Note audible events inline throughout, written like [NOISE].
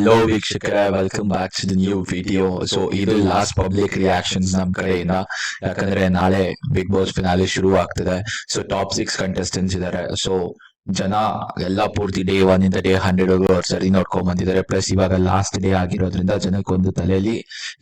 Hello ವೀಕ್ಷಕರೇ welcome back to the new video so ಇದು last public reactions ನಮ್ ಕಡೆಯಿಂದ ಯಾಕಂದ್ರೆ ನಾಳೆ ಬಿಗ್ ಬಾಸ್ ಫಿನಾಲೆ ಶುರು ಆಗ್ತಿದೆ ಸೊ ಟಾಪ್ ಸಿಕ್ಸ್ ಕಂಟೆಸ್ಟೆಂಟ್ಸ್ ಇದಾರೆ. ಸೊ ಜನ ಎಲ್ಲ ಪೂರ್ತಿ ಡೇ ಒನ್ ಇಂದ ಡೇ ಹಂಡ್ರೆಡ್ ಅವ್ರು ಸರಿ ನೋಡ್ಕೊಂಡ್ ಬಂದಿದ್ದಾರೆ. ಪ್ಲಸ್ ಇವಾಗ ಲಾಸ್ಟ್ ಡೇ ಆಗಿರೋದ್ರಿಂದ ಜನಕ್ಕೆ ಒಂದು ತಲೆಯಲ್ಲಿ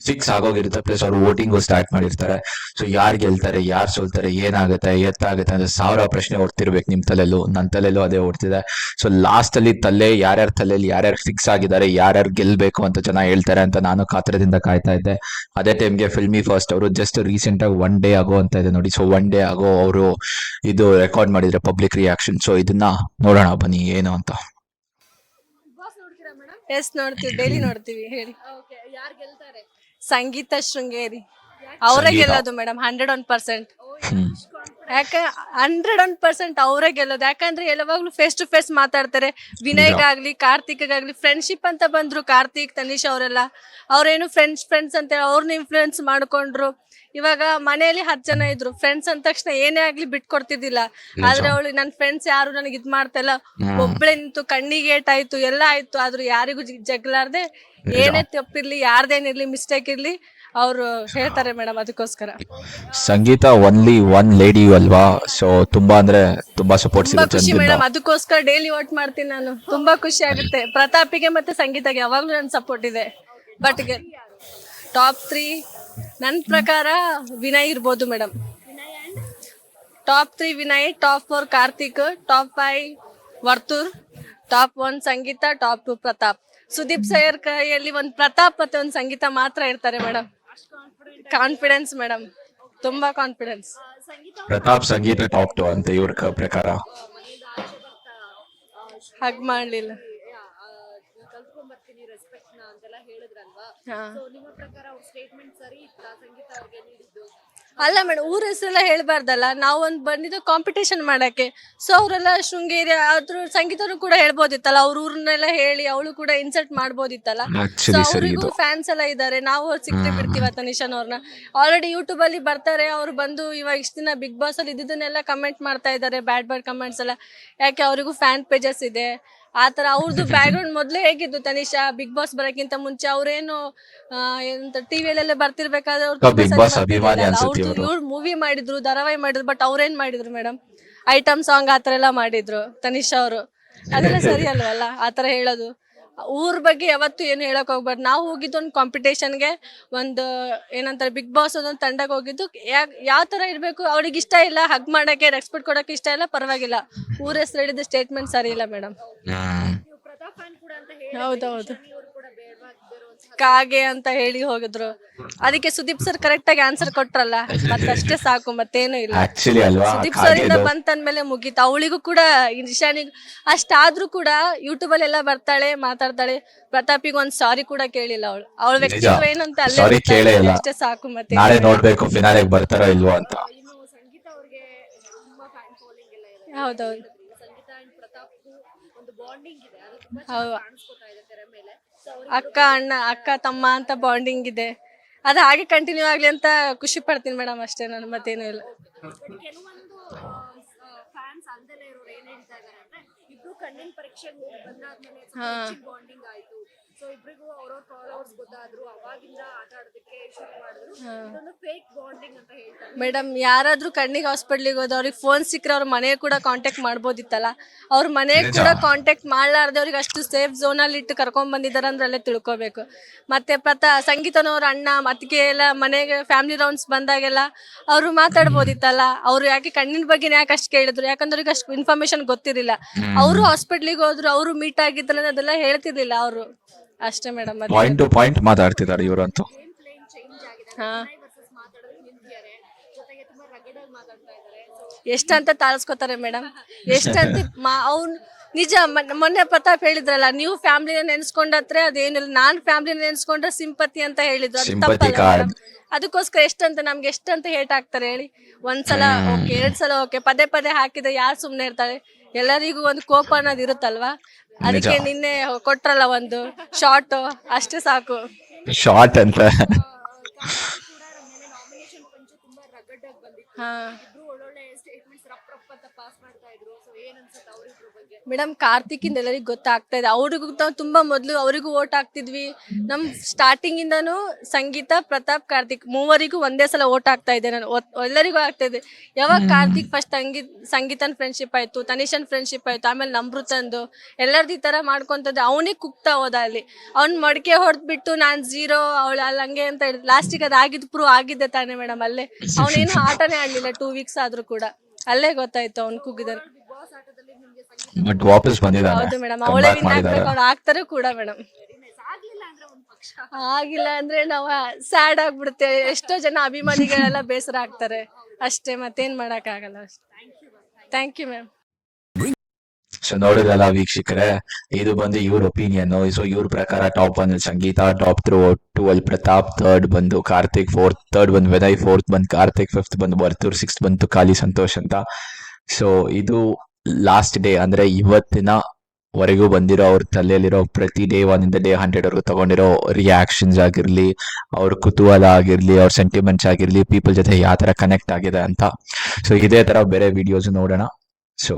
ಫಿಕ್ಸ್ ಆಗೋಗಿರುತ್ತೆ. ಪ್ಲಸ್ ಅವ್ರು ವೋಟಿಂಗ್ ಸ್ಟಾರ್ಟ್ ಮಾಡಿರ್ತಾರೆ. ಸೊ ಯಾರು ಗೆಲ್ತಾರೆ, ಯಾರು ಸೋಲ್ತಾರೆ, ಏನಾಗುತ್ತೆ, ಎತ್ತಾಗುತ್ತೆ ಅಂದ್ರೆ ಸಾವಿರ ಪ್ರಶ್ನೆ ಓಡ್ತಿರ್ಬೇಕು ನಿಮ್ ತಲೆಯಲ್ಲೂ. ನನ್ನ ತಲೆಯಲ್ಲೂ ಅದೇ ಓಡ್ತಿದೆ ಸೊ ಲಾಸ್ಟ್ ಅಲ್ಲಿ ತಲೆ ಯಾರ್ಯಾರ ತಲೆಯಲ್ಲಿ ಯಾರ್ಯಾರು ಫಿಕ್ಸ್ ಆಗಿದ್ದಾರೆ, ಯಾರ್ಯಾರು ಗೆಲ್ಬೇಕು ಅಂತ ಜನ ಹೇಳ್ತಾರೆ ಅಂತ ನಾನು ಕಾತರದಿಂದ ಕಾಯ್ತಾ ಇದ್ದೆ. ಅದೇ ಟೈಮ್ಗೆ ಫಿಲ್ಮಿ ಫಸ್ಟ್ ಅವರು ಜಸ್ಟ್ ರೀಸೆಂಟ್ ಆಗಿ ಒನ್ ಡೇ ಆಗೋ ಅಂತ ಇದೆ ನೋಡಿ. ಸೊ ಒನ್ ಡೇ ಆಗೋ ಅವರು ಇದು ರೆಕಾರ್ಡ್ ಮಾಡಿದ್ರೆ ಪಬ್ಲಿಕ್ ರಿಯಾಕ್ಷನ್ ಸೊ ಇದನ್ನ ನೋಡೋಣ ಬನ್ನಿ ಏನು ಅಂತ. ಎಸ್ ನೋಡ್ತೀವಿ ಡೈಲಿ ನೋಡ್ತೀವಿ ಹೇಳಿ. ಯಾರು ಗೆಲ್ತಾರೆ? ಸಂಗೀತ ಶೃಂಗೇರಿ. ಅವರೇ. ಗೆಲ್ಲೋದು ಮೇಡಮ್ ಹಂಡ್ರೆಡ್ ಒನ್ ಪರ್ಸೆಂಟ್ ಯಾಕೆ ಹಂಡ್ರೆಡ್ ಒನ್ ಪರ್ಸೆಂಟ್ ಅವರೇ ಗೆಲ್ಲೋದು. ಯಾಕಂದ್ರೆ ಯಾವಾಗ್ಲೂ ಫೇಸ್ ಟು ಫೇಸ್ ಮಾತಾಡ್ತಾರೆ. ವಿನಯ್ ಆಗ್ಲಿ ಕಾರ್ತಿಕ್ಗಾಗ್ಲಿ ಫ್ರೆಂಡ್ಶಿಪ್ ಅಂತ ಬಂದ್ರು ಕಾರ್ತಿಕ್ ತನಿಷ್ ಅವರೆಲ್ಲ. ಅವ್ರೇನು ಫ್ರೆಂಡ್ಸ್ ಫ್ರೆಂಡ್ಸ್ ಅಂತ ಅವ್ರನ್ನ ಇನ್ಫ್ಲೂಯೆನ್ಸ್ ಮಾಡ್ಕೊಂಡ್ರು. ಇವಾಗ ಮನೆಯಲ್ಲಿ ಹತ್ತು ಜನ ಇದ್ರು. ಫ್ರೆಂಡ್ಸ್ ಅಂದ ತಕ್ಷಣ ಏನೇ ಆಗ್ಲಿ ಬಿಟ್ಕೊಡ್ತಿದ್ದಿಲ್ಲ. ಆದ್ರೆ ಅವಳು ನನ್ನ ಫ್ರೆಂಡ್ಸ್ ಯಾರು? ನನಗೆ ಇದ್ ಮಾಡ್ತಾ ಇಲ್ಲ ಒಬ್ಳೆ ನಿಂತು ಕಣ್ಣಿಗೆ ಆಯ್ತು ಎಲ್ಲ ಆಯ್ತು. ಆದ್ರೂ ಯಾರಿಗೂ ಜಗ್- ಜಗ್ಲಾರ್ದೆ ಏನೇ ತಪ್ಪಿರ್ಲಿ ಯಾರ್ದೇನಿರ್ಲಿ ಮಿಸ್ಟೇಕ್ ಇರ್ಲಿ ಅವ್ರು ಹೇಳ್ತಾರೆ ಮೇಡಮ್ ಅದಕ್ಕೋಸ್ಕರ. ಸಂಗೀತ ಒನ್ಲಿ ಒನ್ ಲೇಡಿ ಅಲ್ವಾ? ಸೊ ತುಂಬಾ ಅಂದ್ರೆ ತುಂಬಾ ಸಪೋರ್ಟ್ ತುಂಬಾ ಸಿಗುತ್ತೆ ಖುಷಿ ಮೇಡಂ ಮೇಡಮ್. ಅದಕ್ಕೋಸ್ಕರ ಡೈಲಿ ವೋಟ್ ಮಾಡ್ತೀನಿ ನಾನು. ತುಂಬಾ ಖುಷಿ ಆಗುತ್ತೆ. ಪ್ರತಾಪಿಗೆ ಮತ್ತೆ ಸಂಗೀತಗೆ ಯಾವಾಗ್ಲೂ ನನ್ ಸಪೋರ್ಟ್ ಇದೆ. ಬಟ್ ಟಾಪ್ ತ್ರೀ ನನ್ನ ಪ್ರಕಾರ ವಿನಯ್ ಇರ್ಬೋದು madam. Top three Vinay top four Karthik top five Varthur top one Sangeetha top two Prathap. Sudeep sir ಕೈಯಲ್ಲಿ ಒಂದು ಪ್ರತಾಪ್ ಮತ್ತೆ ಒಂದು ಸಂಗೀತ ಮಾತ್ರ ಇರ್ತಾರೆ ಮೇಡಮ್. ಕಾನ್ಫಿಡೆನ್ಸ್ ಮೇಡಮ್ ತುಂಬಾ confidence Prathap Sangeetha top two ಅಂತ ಇವ್ರ ಪ್ರಕಾರ. ಹಗ್ ಮಾಡ್ಲಿಲ್ಲ. ಕಲ್ತ್ಕೊಂಡ್ ಬರ್ತೀನಿ ರೆಸ್ಪೆಕ್ಟ್ನ ಅಂತೆಲ್ಲ ಹೇಳಿದ್ರಲ್ವಾ. ನಿಮ್ಮ ಪ್ರಕಾರ ಅವ್ರ ಸ್ಟೇಟ್ಮೆಂಟ್ ಸರಿ ಇತ್ತಾ? ಸಂಗೀತ ಅವ್ರಿಗೆ ನೀಡಿದ್ದು? ಅಲ್ಲ ಮೇಡಮ್ ಊರ ಹೆಸರೆಲ್ಲ ಹೇಳ್ಬಾರ್ದಲ್ಲ ನಾವು ಒಂದು ಬಂದಿದ್ದು ಕಾಂಪಿಟೇಷನ್ ಮಾಡಕ್ಕೆ. ಸೊ ಅವರೆಲ್ಲ ಶೃಂಗೇರಿ ಅದ್ರ ಸಂಗೀತರು ಕೂಡ ಹೇಳ್ಬೋದಿತ್ತಲ್ಲ ಅವ್ರ ಊರನ್ನೆಲ್ಲ ಹೇಳಿ ಅವಳು ಕೂಡ ಇನ್ಸರ್ಟ್ ಮಾಡ್ಬೋದಿತ್ತಲ್ಲ. ಸೊ ಸರಿ ಅವರಿಗೂ ಇದು. ಫ್ಯಾನ್ಸ್ ಎಲ್ಲ ಇದ್ದಾರೆ ನಾವು ಅವ್ರು ಸಿಕ್ತೆ ಬಿಡ್ತೀವಿ ತನಿಷನ್ ಅವ್ರನ್ನ ಆಲ್ರೆಡಿ ಯೂಟ್ಯೂಬ್ ಅಲ್ಲಿ ಬರ್ತಾರೆ ಅವ್ರು ಬಂದು ಇವಾಗ ಇಷ್ಟ ದಿನ ಬಿಗ್ ಬಾಸ್ ಅಲ್ಲಿ ಇದ್ದಿದ್ದನ್ನೆಲ್ಲ ಕಮೆಂಟ್ ಮಾಡ್ತಾ ಇದ್ದಾರೆ ಬ್ಯಾಡ್ ಬ್ಯಾಡ್ ಕಮೆಂಟ್ಸ್ ಎಲ್ಲ. ಯಾಕೆ ಅವರಿಗೂ ಫ್ಯಾನ್ ಪೇಜಸ್ ಇದೆ. ಆ ತರ ಅವ್ರದ್ದು ಬ್ಯಾಕ್ಗ್ರೌಂಡ್ ಮೊದಲೇ ಹೇಗಿದ್ದು ತನಿಷಾ ಬಿಗ್ ಬಾಸ್ ಬರೋಕ್ಕಿಂತ ಮುಂಚೆ ಅವ್ರೇನು ಟಿವಿಯಲ್ಲೆಲ್ಲ ಬರ್ತಿರ್ಬೇಕಾದ್ರೆ ಅವ್ರು ಮೂವಿ ಮಾಡಿದ್ರು ಧಾರಾವಾಹಿ ಮಾಡಿದ್ರು ಬಟ್ ಅವ್ರೇನ್ ಮಾಡಿದ್ರು ಮೇಡಮ್ ಐಟಮ್ ಸಾಂಗ್ ಆತರ ಎಲ್ಲ ಮಾಡಿದ್ರು ತನಿಷಾ ಅವರು. ಅದೆಲ್ಲ ಸರಿ ಅಲ್ವಲ್ಲ? ಆತರ ಹೇಳೋದು. ಊರ್ ಬಗ್ಗೆ ಯಾವತ್ತು ಏನು ಹೇಳಕ್ ಹೋಗ್ಬಾರ್ದು ನಾವು ಹೋಗಿದ್ದು ಒಂದು ಕಾಂಪಿಟೇಷನ್ಗೆ ಒಂದು ಏನಂತಾರೆ ಬಿಗ್ ಬಾಸ್ ಅದೊಂದು ತಂಡಕ್ಕೆ ಹೋಗಿದ್ದು. ಯಾವ ತರ ಇರ್ಬೇಕು ಅವ್ರಿಗೆ ಇಷ್ಟ ಇಲ್ಲ ಹಗ್ ಮಾಡಕ್ಕೆ ರೆಸ್ಪೆಕ್ಟ್ ಕೊಡೋಕೆ ಇಷ್ಟ ಇಲ್ಲ ಪರವಾಗಿಲ್ಲ. ಊರ ಹೆಸರು ಹೇಳಿದ ಸ್ಟೇಟ್ಮೆಂಟ್ ಸರಿ ಇಲ್ಲ ಮೇಡಮ್ ಹ್ಮ್. ಪ್ರತಾಪ್ ಫ್ಯಾನ್ ಕೂಡ ಅಂತ ಹೇಳಿ ಹೌದೌದು ಇವರು ಕೂಡ ಬೇಡವಾಗಿದ್ದರು ಅಂತ ಕಾಗೆ ಅಂತ ಹೇಳಿ ಹೋಗಿದ್ರು. ಅದಕ್ಕೆ ಸುದೀಪ್ ಸರ್ ಕರೆಕ್ಟ್ ಆಗಿ ಆನ್ಸರ್ ಕೊಟ್ರಲ್ಲ. ಮತ್ತಷ್ಟೇ ಸಾಕು ಮತ್ತೇನು ಇಲ್ಲ. ಆಕ್ಚುಲಿ ಅಲ್ವಾ ಸುದೀಪ್ ಸರ್ ಇಂದ ಬಂತಂದ್ಮೇಲೆ ಮುಗೀತು. ಅವಳಿಗೂ ಕೂಡ ಇಶಾನಿಗ್ ಅಷ್ಟಾದ್ರೂ ಕೂಡ ಯೂಟ್ಯೂಬ್ ಅಲ್ಲಿ ಎಲ್ಲ ಬರ್ತಾಳೆ ಮಾತಾಡ್ತಾಳೆ. ಪ್ರತಾಪಿಗೆ ಒಂದ್ ಸಾರಿ ಕೂಡ ಕೇಳಿಲ್ಲ ಅವಳು. ಅವಳ ವ್ಯಕ್ತಿತ್ವ ಏನಂತ ಅಲ್ಲೇ ಕೇಳೇ ಇಲ್ಲ. ಅಷ್ಟೇ ಸಾಕು ಮತ್ತೆ ನಾಳೆ ನೋಡ್ಬೇಕು ಫಿನಾಲೆಗೆ ಬರ್ತಾರೋ ಇಲ್ವೋ ಅಂತ. ಇನ್ನು ಸಂಗೀತ ಅವ್ರಿಗೆ ತುಂಬಾ ಫ್ಯಾನ್ ಫಾಲೋಯಿಂಗ್ ಎಲ್ಲ ಇದೆ ಹೌದೌದು. ಸಂಗೀತ ಅಂಡ್ ಪ್ರತಾಪ್ ಒಂದು ಬಾಂಡಿಂಗ್ ಇದೆ. ಅದು ತುಂಬಾ ಹೌದು ಕಾಣಿಸ್ಕೊತಾ ಇದೆ ತೆರೆ ಮೇಲೆ ಸೊ ಅಕ್ಕ ಅಣ್ಣ ಅಕ್ಕ ತಮ್ಮ ಅಂತ ಬಾಂಡಿಂಗ್ ಇದೆ. ಅದು ಹಾಗೆ ಕಂಟಿನ್ಯೂ ಆಗ್ಲಿ ಅಂತ ಖುಷಿ ಪಡ್ತೀನಿ ಮೇಡಮ್ ಅಷ್ಟೇ ನಾನು ಮತ್ತೇನು ಇಲ್ಲ. ಕೆಲವೊಂದು ಸೊ ಇಬ್ರಿಗೂ ಅವ್ರವ್ರ ಫಾಲೋವರ್ಸ್ ಗೊತ್ತಾದ್ರು. ಅವಾಗಿಂದ ಆಟ ಆಡೋದಕ್ಕೆ ಶುರು ಮಾಡಿದ್ರು. ಇದೊಂದು ಫೇಕ್ ಬಾಂಡಿಂಗ್ ಅಂತ ಹೇಳ್ತಾರೆ. ಮೇಡಮ್ ಯಾರಾದ್ರೂ ಕಣ್ಣಿಗೆ ಹಾಸ್ಪಿಟ್ಲಿಗೆ ಹೋದ ಅವ್ರಿಗೆ ಫೋನ್ ಸಿಕ್ಕರೆ ಅವ್ರ ಮನೆ ಕೂಡ ಕಾಂಟ್ಯಾಕ್ಟ್ ಮಾಡ್ಬೋದಿತ್ತಲ್ಲ? ಅವ್ರ ಮನೆ ಕೂಡ ಕಾಂಟ್ಯಾಕ್ಟ್ ಮಾಡ್ಲಾರ್ದೆ ಅವ್ರಿಗೆ ಅಷ್ಟು ಸೇಫ್ ಝೋನಲ್ಲಿ ಇಟ್ಟು ಕರ್ಕೊಂಡ್ ಬಂದಿದ್ದಾರೆ ಅಂದ್ರೆ ಅಲ್ಲೇ ತಿಳ್ಕೊಬೇಕು. ಮತ್ತೆ ಪ್ರತ ಸಂಗೀತನವ್ರ ಅಣ್ಣ ಮತ್ತಿಗೆ ಎಲ್ಲ ಮನೆಗೆ ಫ್ಯಾಮಿಲಿ ರೌಂಡ್ಸ್ ಬಂದಾಗೆಲ್ಲ ಅವರು ಮಾತಾಡ್ಬೋದಿತ್ತಲ್ಲ? ಅವ್ರು ಯಾಕೆ ಕಣ್ಣಿನ ಬಗ್ಗೆ ಯಾಕೆ ಅಷ್ಟು ಕೇಳಿದ್ರು? ಯಾಕಂದ್ರೆ ಅವ್ರಿಗೆ ಅಷ್ಟು ಇನ್ಫಾರ್ಮೇಶನ್ ಗೊತ್ತಿರಲಿಲ್ಲ. ಅವರು ಹಾಸ್ಪಿಟ್ಲಿಗೆ ಹೋದ್ರು ಅವರು ಮೀಟ್ ಆಗಿದ್ರಲ್ಲ ಅದೆಲ್ಲ ಹೇಳ್ತಿರ್ಲಿಲ್ಲ ಅವರು. ಅಷ್ಟೇ ಮೇಡಮ್ ಪಾಯಿಂಟ್ ಟು ಪಾಯಿಂಟ್ ಮಾತಾಡ್ತಿದ್ದಾರೆ ಇವರಂತೂ. ಹಾ. ವರ್ಸಸ್ ಮಾತಾಡೋದು ನಿಂತಿದ್ದಾರೆ. ಜೊತೆಗೆ ತುಂಬಾ ರಗಡ್ ಮಾತಾಡ್ತಾ ಇದ್ದಾರೆ. ಎಷ್ಟಂತ ತಾಳ್ಸ್ಕೊತಾರೆ ಮೇಡಮ್? [LAUGHS] ಎಷ್ಟಂತ ಮಾ ಅವ್ನು ನಿಜ ಮೊನ್ನೆ- ಮೊನ್ನೆ ಪ್ರತಾಪ್ ಹೇಳಿದ್ರಲ್ಲ ನೀವು ಫ್ಯಾಮಿಲಿನ ನೆನ್ಸ್ಕೊಂಡತ್ರೆ ಅದೇನಿಲ್ಲ ನಾನ್ ಫ್ಯಾಮಿಲಿನ ನೆನ್ಸ್ಕೊಂಡ್ರೆ ಸಿಂಪತಿ ಅಂತ ಹೇಳಿದ್ರು. ಅದು ತಪ್ಪಲ್ಲ. ಮೇಡಮ್. ಅದಕ್ಕೋಸ್ಕರ ಎಷ್ಟಂತ ನಮ್ಗೆ ಎಷ್ಟಂತ ಹೇಟ್ ಹಾಕ್ತಾರೆ ಹೇಳಿ. ಒಂದ್ಸಲ ಓಕೆ ಎರಡ್ ಸಲ ಓಕೆ ಪದೇ ಪದೇ ಹಾಕಿದ್ರೆ ಯಾರು ಸುಮ್ನೆ ಇರ್ತಾರೆ? ಎಲ್ಲರಿಗೂ ಒಂದು ಕೋಪ ಅನ್ನೋದು ಇರುತ್ತಲ್ವಾ? ಅದಕ್ಕೆ ನಿನ್ನೆ ಕೊಟ್ರಲ್ಲ ಒಂದು ಶಾರ್ಟ್ ಅಷ್ಟೇ ಸಾಕು. ಶಾರ್ಟ್ ಅಂತ. ತುಂಬಾ ರಗಡ್ ಆಗಿ ಬಂದಿತ್ತು. ಹಾ. ಇಬ್ರು ಒಳ್ಳೊಳ್ಳೆ ಸ್ಟೇಟ್ಮೆಂಟ್ಸ್ ರಪ್ ರಪ್ ಅಂತ ಪಾಸ್ ಮಾಡ್ತಾ ಇದ್ರು. ಸೊ ಏನ್ ಅನ್ಸುತ್ತೆ ಅವ್ರಿಬ್ರ ಬಗ್ಗೆ? ಮೇಡಮ್ ಕಾರ್ತಿಕಿಂದ ಎಲ್ಲರಿಗೂ ಗೊತ್ತಾಗ್ತಾ ಇದೆ. ಅವ್ರಿಗೂ ನಾವು ತುಂಬಾ ಮೊದಲು ಅವರಿಗೂ ಓಟ್ ಹಾಕ್ತಿದ್ವಿ. ನಮ್ ಸ್ಟಾರ್ಟಿಂಗ್ ಇಂದಾನು ಸಂಗೀತ ಪ್ರತಾಪ್ ಕಾರ್ತಿಕ್ ಮೂವರಿಗೂ ಒಂದೇ ಸಲ ಓಟ್ ಹಾಕ್ತಾ ಇದ್ದೆ ನಾನು. ಒತ್- ಎಲ್ಲರಿಗೂ ಆಗ್ತಾ ಇದೆ ಯಾವಾಗ ಕಾರ್ತಿಕ್ ಫಸ್ಟ್ ಸಂಗೀತ್ ಸಂಗೀತನ್ ಫ್ರೆಂಡ್ಶಿಪ್ ಆಯ್ತು ತನಿಷನ್ ಫ್ರೆಂಡ್ಶಿಪ್ ಆಯ್ತು ಆಮೇಲೆ ನಮೃತಂದು ಎಲ್ಲರದ್ದು ಈ ತರ ಮಾಡ್ಕೊಂತದ್ದು ಅವನಿಗೆ ಕುಗ್ತಾ ಹೋದ ಅಲ್ಲಿ. ಅವ್ನ್ ಮಡಿಕೆ ಹೊಡೆದ್ಬಿಟ್ಟು ನಾನ್ ಜೀರೋ ಅವಳು ಅಲ್ಲಿ ಹಂಗೆ ಅಂತ ಹೇಳಿದ್. ಲಾಸ್ಟಿಗೆ ಅದಾಗಿದ್ ಪ್ರೂವ್ ಆಗಿದ್ದೆ ತಾನೇ ಮೇಡಮ್ ಅಲ್ಲೇ. ಅವನೇನು ಆಟನೇ ಆಡ್ಲಿಲ್ಲ ಟೂ ವೀಕ್ಸ್ ಆದ್ರೂ ಕೂಡ. ಅಲ್ಲೇ ಗೊತ್ತಾಯ್ತು ಅವ್ನು ಸಂಗೀತ ಬಟ್ ವಾಪಸ್ ಹೌದು ಮೇಡಮ್ ಅವಳೇ ವಿನ್ ಆಗ್ಬೇಕು ಆಗ್ತಾರೆ ಕೂಡ ಮೇಡಮ್. ಆಗಿಲ್ಲ ಅಂದ್ರೆ ನಾವು ಸ್ಯಾಡ್ ಆಗ್ಬಿಡುತ್ತೆ. ಎಷ್ಟೋ ಜನ ಅಭಿಮಾನಿಗಳೆಲ್ಲ ಬೇಸರ ಆಗ್ತಾರೆ. ಅಷ್ಟೇ ಮತ್ತೇನ್ ಮಾಡಕ್ ಆಗಲ್ಲ ಅಷ್ಟೇ. ಥ್ಯಾಂಕ್ ಯು ಮ್ಯಾಮ್ ಸೊ ನೋಡಿದ್ರಲ್ಲ ವೀಕ್ಷಕರೇ, ಇದು ಬಂದು ಇವ್ರ ಒಪಿನಿಯನ್ ಸೊ ಇವ್ರ ಪ್ರಕಾರ top one Sangeetha top three two ಅಲ್ಲಿ ಪ್ರತಾಪ್ ಥರ್ಡ್ ಬಂದು ಕಾರ್ತಿಕ್ ಫೋರ್ತ್ ಥರ್ಡ್ ಬಂದು ವೆದಾಯ್ ಫೋರ್ತ್ ಬಂದು ಕಾರ್ತಿಕ್ ಫಿಫ್ತ್ ಬಂದು ಬರ್ತೂರ್ ಸಿಕ್ಸ್ತ್ ಬಂತು ಖಾಲಿ ಸಂತೋಷ್ ಅಂತ. ಸೊ ಇದು ಲಾಸ್ಟ್ ಡೇ ಅಂದ್ರೆ ಇವತ್ತಿನ ವರೆಗೂ ಬಂದಿರೋ ಅವ್ರ ತಲೆಯಲ್ಲಿರೋ ಪ್ರತಿ ಡೇ ಒನ್ ಇಂದ ಡೇ ಹಂಡ್ರೆಡ್ ಅವರು ತಗೊಂಡಿರೋ ರಿಯಾಕ್ಷನ್ಸ್ ಆಗಿರ್ಲಿ, ಅವ್ರ ಕುತೂಹಲ ಆಗಿರ್ಲಿ, ಅವ್ರ ಸೆಂಟಿಮೆಂಟ್ಸ್ ಆಗಿರ್ಲಿ ಪೀಪಲ್ ಜೊತೆ ಯಾವ ತರ ಕನೆಕ್ಟ್ ಆಗಿದೆ ಅಂತ. ಸೊ ಇದೇ ತರ ಬೇರೆ ವಿಡಿಯೋಸ್ ನೋಡೋಣ. ಸೊ